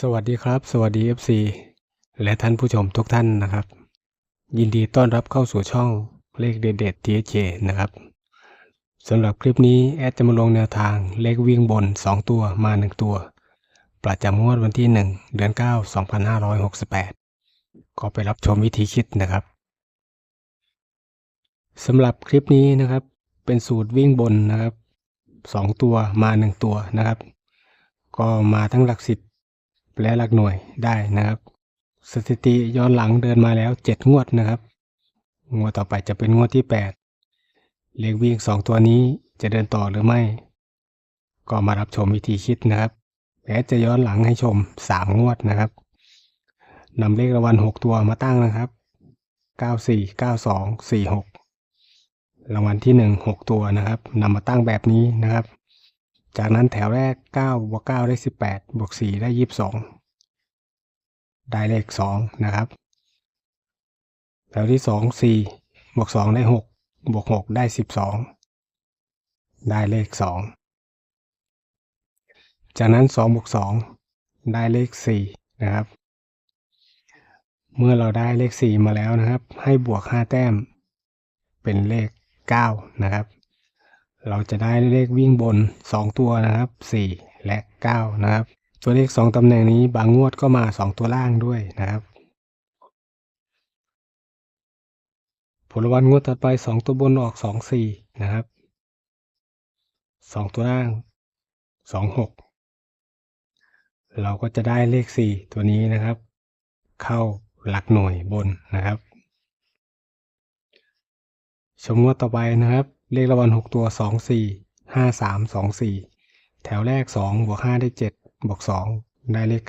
สวัสดีครับ สวัสดี FC และท่านผู้ชมทุกท่านนะครับ ยินดีต้อนรับเข้าสู่ช่องเลขเด็ดๆ TJ นะครับสำหรับคลิปนี้แอดจะมาลงแนวทางเลขวิ่งบน 2 ตัวมา 1 ตัว ประจำงวดวันที่ 1 เดือน 9 2568 ก็ไปรับชมวิธีคิดนะครับสำหรับคลิปนี้นะครับ เป็นสูตรวิ่งบนนะครับ 2 ตัวมา 1 ตัวนะครับ ก็มาทั้งหลักสิบ และหลักหน่วยได้นะครับ สถิติย้อนหลังเดินมาแล้ว 7 งวดนะครับ งวดต่อไปจะเป็นงวดที่ 8 เลขวิ่ง2 ตัวนี้จะเดินต่อหรือไม่ ก็มารับชมวิธีคิดนะครับแอดจะย้อนหลังให้ชม 3 งวดนะครับนำเลขรางวัล 6 ตัวมาตั้งนะครับ 94 92 46 รางวัลที่ 1 6 ตัวนะครับนำมาตั้งแบบนี้นะครับ จากนั้นแถวแรก 9 บวก 9 ได้ 18 บวก 4 ได้ 22 ได้เลข 2 นะครับ แถวที่ 2 4 บวก 2 ได้ 6 บวก 6 ได้ 12 ได้เลข 2 จากนั้น 2 บวก 2 ได้เลข 4 นะครับ เมื่อเราได้เลข 4 มาแล้วนะครับ ให้บวก 5 แต้ม เป็นเลข 9 นะครับ เราจะได้เลขวิ่งบน 2 ตัวนะครับ 4 และ 9 นะครับ ตัวเลข 2ตำแหน่งนี้บางงวดก็มา 2 ตัวล่างด้วยนะครับ ผลวัลงวดถัดไป 2 ตัวบนออก 2 4 นะครับ 2 ตัวล่าง 2 6 เราก็จะได้เลข 4 ตัวนี้นะครับ เข้าหลักหน่วยบนนะครับ ชมงวดต่อไปนะครับ เลขรางวัล6ตัว2 4 5 3 2 4แถวแรก2บวก5ได้7บวก2ได้เลข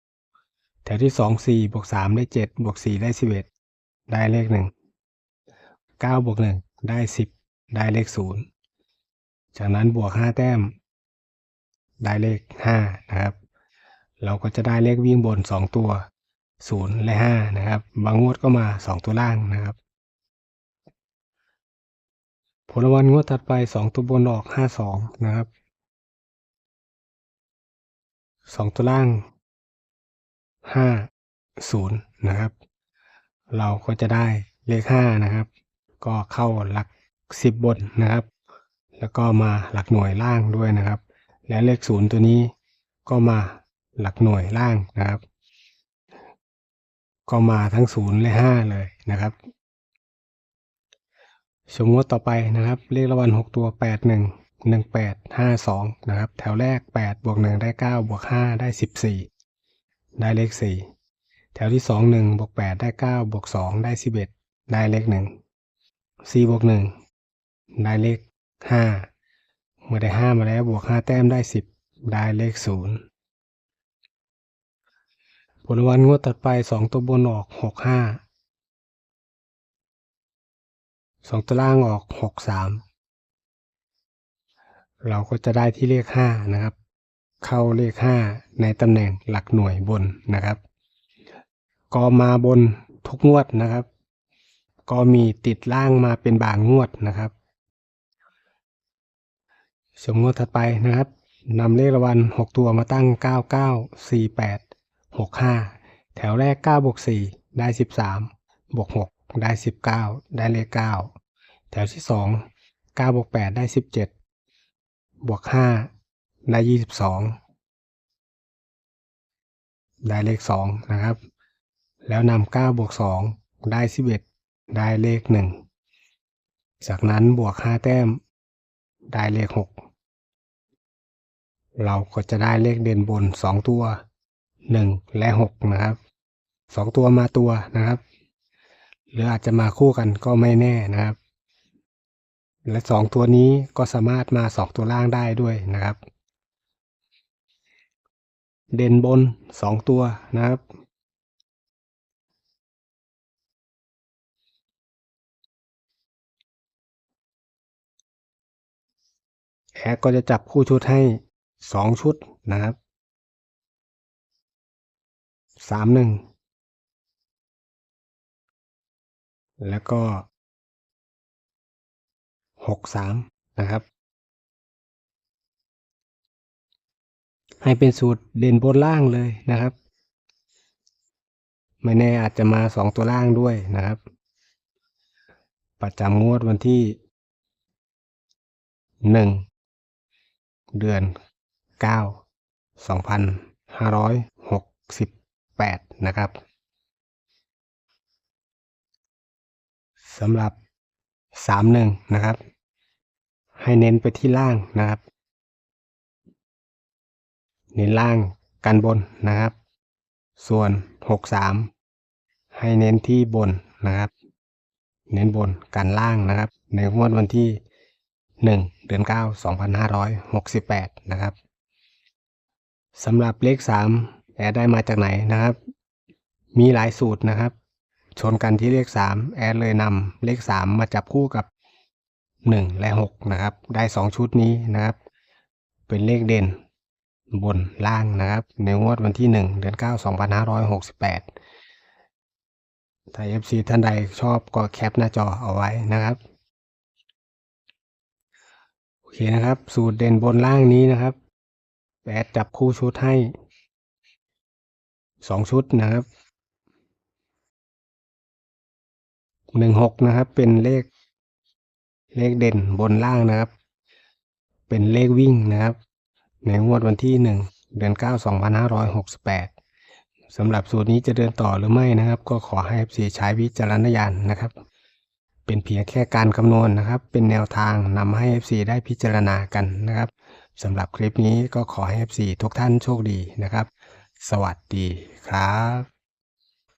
9แถวที่2 4บวก3ได้7บวก4ได้11ได้เลข1 9บวก1ได้10ได้เลข0จากนั้นบวก5แต้ม ได้เลข5นะครับ เราก็จะได้เลขวิ่งบน2ตัว0และ5นะครับ บางงวดก็มา2ตัวล่างนะครับ ผลรางวัลงวดถัดไป2ตัวบนออก52นะครับ2ตัวล่าง5 0นย์นะครับ เราก็จะได้เลข5นะครับ ก็เข้าหลัก10บบนนะครับ แล้วก็มาหลักหน่วยล่างด้วยนะครับ และเลข0ตัวนี้ก็มาหลักหน่วยล่างนะครับ ก็มาทั้ง0และ5เลยนะครับ สมมติต่อไปนะครับเลขรางวัล6ตัว 8 1 1 8 5 2นะครับแถวแรก 8 บวก 1 ได้ 9 บวก 5 ได้ 14 ได้เลข 4 แถวที่ 2 1 บวก 8 ได้ 9 บวก 2 ได้ 11 ได้เลข 1 4 บวก 1 ได้เลข 5 เมื่อได้ 5 มาแล้วบวก 5 แต้มได้ 10 ได้เลข 0 ผลรางวัลงวดตัดไป 2 ตัวบนออก 6 สองตัวล่างออกหกสามเราก็จะได้ที่เลขห้านะครับ เข้าเลขห้าในตำแหน่งหลักหน่วยบนนะครับ ก็มาบนทุกงวดนะครับ ก็มีติดล่างมาเป็นบางงวดนะครับสมงวดถัดไปนะครับนำเลขรางวัล6ตัวมาตั้ง 99 48 65 แถวแรก9บวก4ได้ 13บวก6ได้ 19 ได้เลข9 แถวที่ 2 9บวก8ได้ 17 บวก 5 ได้ 22 ได้เลข 2 นะครับ แล้วนำ9บวก 2 ได้ 11 ได้เลข 1 จากนั้นบวก 5 แต้ม ได้เลข 6 เราก็จะได้เลขเด่นบน 2 ตัว 1 และ 6 นะครับ 2 ตัวมาตัวนะครับ หรืออาจจะมาคู่กันก็ไม่แน่นะครับ และสองตัวนี้ก็สามารถมาสองตัวล่างได้ด้วยนะครับ เด่นบนสองตัวนะครับ แอดก็จะจับคู่ชุดให้สองชุดนะครับสามหนึ่งแล้วก็ หกสามนะครับ ให้เป็นสูตรเด่นบนล่างเลยนะครับ ไม่แน่อาจจะมาสองตัวล่างด้วยนะครับ ประจำงวดวันที่หนึ่งเดือนเก้าสองพันห้าร้อยหกสิบแปดนะครับสำหรับสามหนึ่งนะครับ ให้เน้นไปที่ล่างนะครับ เน้นล่างกันบนนะครับ ส่วนหกสามให้เน้นที่บนนะครับ เน้นบนกันล่างนะครับ ในงวดวันที่หนึ่งเดือนเก้าสองพันห้าร้อยหกสิบแปดนะครับสำหรับเลขสามแอดได้มาจากไหนนะครับ มีหลายสูตรนะครับ ชนกันที่เลขสามแอดเลยนำเลขสามมาจับคู่กับ หนึ่งและหกนะครับ ได้สองชุดนี้นะครับ เป็นเลขเด่นบนล่างนะครับ ในงวดวันที่หนึ่งเดือนเก้าสองพันห้าร้อยหกสิบแปดถ้า FC ท่านใดชอบก็แคปหน้าจอเอาไว้นะครับ โอเคนะครับ สูตรเด่นบนล่างนี้นะครับแอดจับคู่ชุดให้สองชุดนะครับหนึ่งหกนะครับ เป็นเลข เลขเด่นบนล่างนะครับ เป็นเลขวิ่งนะครับ ในงวดวันที่หนึ่งเดือนเก้าสองพันห้าร้อยหกสิบแปดสำหรับสูตรนี้จะเดินต่อหรือไม่นะครับ ก็ขอให้ FC ใช้วิจารณญาณนะครับ เป็นเพียงแค่การคำนวณนะครับ เป็นแนวทางนำให้ FC ได้พิจารณากันนะครับสำหรับคลิปนี้ก็ขอให้ FC ทุกท่านโชคดีนะครับ สวัสดีครับ